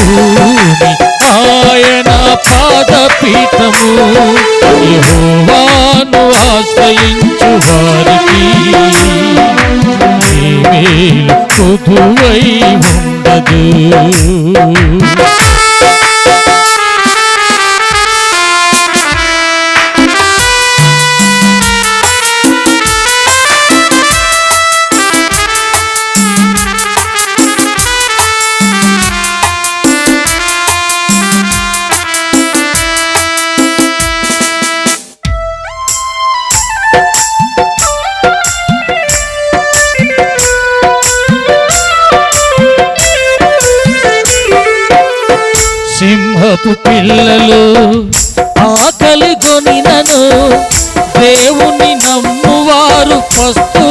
భూమి ఆయన పాదపీఠము. యెహోవాను ఆశ్రయించు వారికి ఈ మేలు కొదువై ఉండదు. సింహపు పిల్లలు ఆకలి కొనినను దేవుని నమ్మువారు పస్తు